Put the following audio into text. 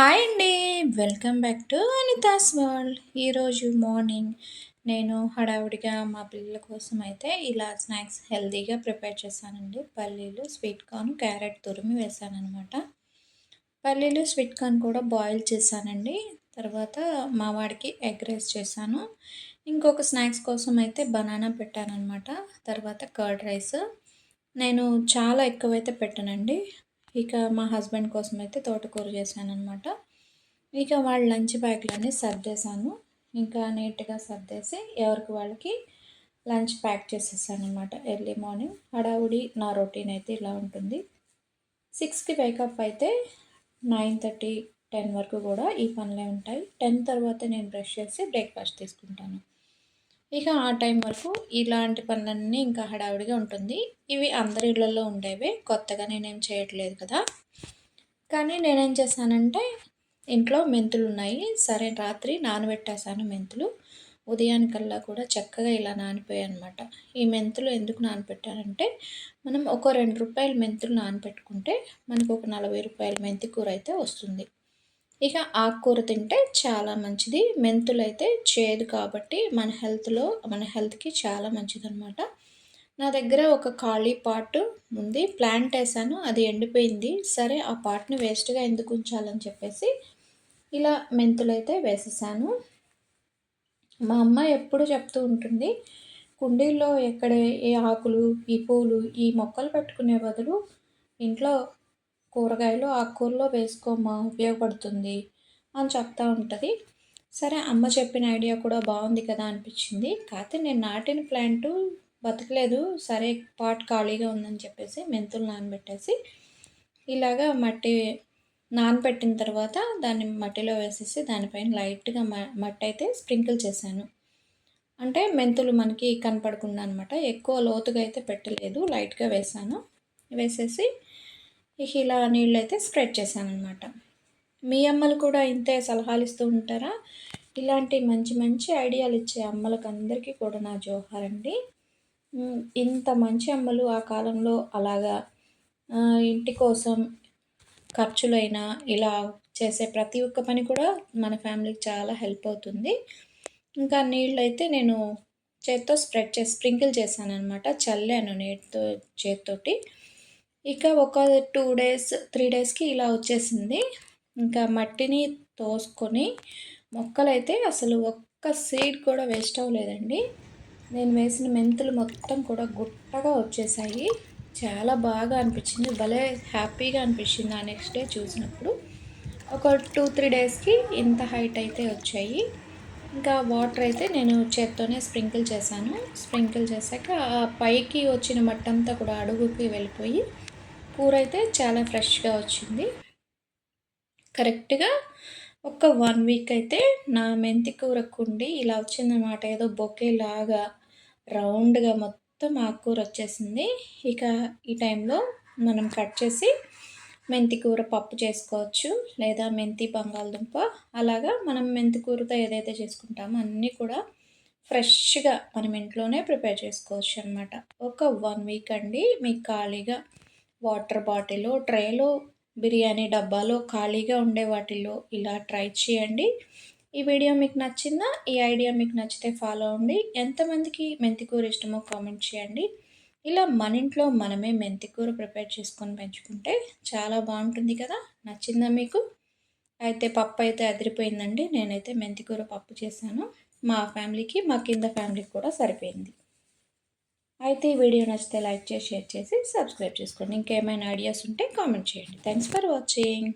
Hi అండి. Welcome back to Anita's world. ఈరోజు morning నేను హడావుడిగా మా పిల్లల కోసం అయితే ఇలా స్నాక్స్ హెల్తీగా ప్రిపేర్ చేశానండి. పల్లీలు స్వీట్ కార్న్ క్యారెట్ తురిమి వేసానమాట పల్లీలు స్వీట్ కార్న్ కూడా బాయిల్ చేశానండి. తర్వాత మా వాడికి ఎగ్ రైస్ చేశాను. ఇంకొక స్నాక్స్ కోసం అయితే బనానా పెట్టానమాట తర్వాత కర్డ్ రైస్. నేను చాలా ఎక్కువైతే పెట్టానండి. ఇక మా హస్బెండ్ కోసం అయితే తోటకూర చేశాను అనమాట ఇక వాళ్ళ లంచ్ బ్యాగ్లన్నీ సర్దేశాను. ఇంకా నీట్గా సర్దేసి ఎవరికి వాళ్ళకి లంచ్ ప్యాక్ చేసేసాను అనమాట ఎర్లీ మార్నింగ్ హడావుడి నా రొటీన్ అయితే ఇలా ఉంటుంది. సిక్స్కి వేకప్ అయితే నైన్ థర్టీ టెన్ వరకు కూడా ఈ పనులే ఉంటాయి. టెన్ తర్వాత నేను బ్రష్ చేసి బ్రేక్ఫాస్ట్ తీసుకుంటాను. ఇక ఆ టైం వరకు ఇలాంటి పనులన్నీ ఇంకా హడావిడిగా ఉంటుంది. ఇవి అందరి ఇళ్ళలో ఉండేవి. కొత్తగా నేనేం చేయట్లేదు కదా. కానీ నేనేం చేశానంటే ఇంట్లో మెంతులు ఉన్నాయి. సరే రాత్రి నానబెట్టేశాను మెంతులు. ఉదయానికల్లా కూడా చక్కగా ఇలా నానిపోయాయి అనమాట ఈ మెంతులు ఎందుకు నానపెట్టానంటే మనం ఒక రెండు రూపాయల మెంతులు నానబెట్టుకుంటే మనకు ఒక నలభై రూపాయల మెంతి కూర అయితే వస్తుంది. ఇక ఆకుకూర తింటే చాలా మంచిది. మెంతులు అయితే చేదు కాబట్టి మన హెల్త్లో మన హెల్త్కి చాలా మంచిది అనమాట నా దగ్గర ఒక ఖాళీ పాట్ ఉంది. ప్లాంట్ వేసాను. అది ఎండిపోయింది. సరే ఆ పాట్ని వేస్ట్గా ఎందుకు ఉంచాలని చెప్పేసి ఇలా మెంతులు అయితే వేసేసాను. మా అమ్మ ఎప్పుడు చెప్తూ ఉంటుంది కుండీల్లో ఎక్కడ ఏ ఆకులు ఈ పూలు ఈ మొక్కలు పెట్టుకునే బదులు ఇంట్లో కూరగాయలు ఆకుకూరలో వేసుకోమా ఉపయోగపడుతుంది అని చెప్తూ ఉంటుంది. సరే అమ్మ చెప్పిన ఐడియా కూడా బాగుంది కదా అనిపించింది. కాకపోతే నేను నాటిన ప్లాంట్ బతకలేదు. సరే పాట్ ఖాళీగా ఉందని చెప్పేసి మెంతులు నానబెట్టేసి ఇలాగా మట్టి నానబెట్టిన తర్వాత దాన్ని మట్టిలో వేసేసి దానిపైన లైట్గా మట్టి అయితే స్ప్రింకిల్ చేశాను. అంటే మెంతులు మనకి కనపడకుండా అనమాట ఎక్కువ లోతుగా అయితే పెట్టలేదు. లైట్గా వేసాను వేసేసి ఇక ఇలా నీళ్ళు అయితే స్ప్రెడ్ చేశానమాట మీ అమ్మలు కూడా ఇంతే సలహాలు ఇస్తూ ఉంటారా? ఇలాంటి మంచి మంచి ఐడియాలు ఇచ్చే అమ్మలకు అందరికీ కూడా నా జోహార్ అండి ఇంత మంచి అమ్మలు ఆ కాలంలో అలాగా ఇంటి కోసం ఖర్చులైనా ఇలా చేసే ప్రతి ఒక్క పని కూడా మన ఫ్యామిలీకి చాలా హెల్ప్ అవుతుంది. ఇంకా నీళ్ళు అయితే నేను చేత్తో స్ప్రెడ్ చేసి స్ప్రింకిల్ చేశాను అనమాట చల్లాను నీటితో చేత్తోటి. ఇక ఒక టూ డేస్ త్రీ డేస్కి ఇలా వచ్చేసింది. ఇంకా మట్టిని తోసుకొని మొక్కలైతే అసలు ఒక్క సీడ్ కూడా వేస్ట్ అవ్వలేదండి. నేను వేసిన మెంతులు మొత్తం కూడా గుట్టగా వచ్చేసాయి. చాలా బాగా అనిపించింది. భలే హ్యాపీగా అనిపించింది ఆ నెక్స్ట్ డే చూసినప్పుడు. ఒక టూ త్రీ డేస్కి ఇంత హైట్ అయితే వచ్చాయి. ఇంకా వాటర్ అయితే నేను చేత్తోనే స్ప్రింకిల్ చేశాను. స్ప్రింకిల్ చేశాక ఆ పైకి వచ్చిన మట్టంతా కూడా అడుగుకి వెళ్ళిపోయి కూర అయితే చాలా ఫ్రెష్గా వచ్చింది. కరెక్ట్గా ఒక వన్ వీక్ అయితే నా మెంతి కూర కుండి ఇలా వచ్చిందన్నమాట. ఏదో బొకే లాగా రౌండ్గా మొత్తం ఆకుకూర వచ్చేసింది. ఇక ఈ టైంలో మనం కట్ చేసి మెంతి కూర పప్పు చేసుకోవచ్చు లేదా మెంతి బంగాళదుంప. అలాగా మనం మెంతి కూరతో ఏదైతే చేసుకుంటామో అన్నీ కూడా ఫ్రెష్గా మనం ఇంట్లోనే ప్రిపేర్ చేసుకోవచ్చు అనమాట ఒక వన్ వీక్ అండి మీకు ఖాళీగా వాటర్ బాటిల్ ట్రేలో బిర్యానీ డబ్బాలో ఖాళీగా ఉండే వాటిల్లో ఇలా ట్రై చేయండి. ఈ వీడియో మీకు నచ్చిందా? ఈ ఐడియా మీకు నచ్చితే ఫాలో అవ్వండి. ఎంతమందికి మెంతికూర ఇష్టమో కామెంట్ చేయండి. ఇలా మన ఇంట్లో మనమే మెంతికూర ప్రిపేర్ చేసుకొని పెంచుకుంటే చాలా బాగుంటుంది కదా? నచ్చిందా మీకు? అయితే పప్పు అయితే అదిరిపోయిందండి. నేనైతే మెంతికూర పప్పు చేశాను. మా ఫ్యామిలీకి మా కింద ఫ్యామిలీకి కూడా సరిపోయింది. అయితే ఈ వీడియో నచ్చితే లైక్ చేసి షేర్ చేసి సబ్స్క్రైబ్ చేసుకోండి. ఇంకేమైనా ఐడియాస్ ఉంటే కామెంట్ చేయండి. Thanks for watching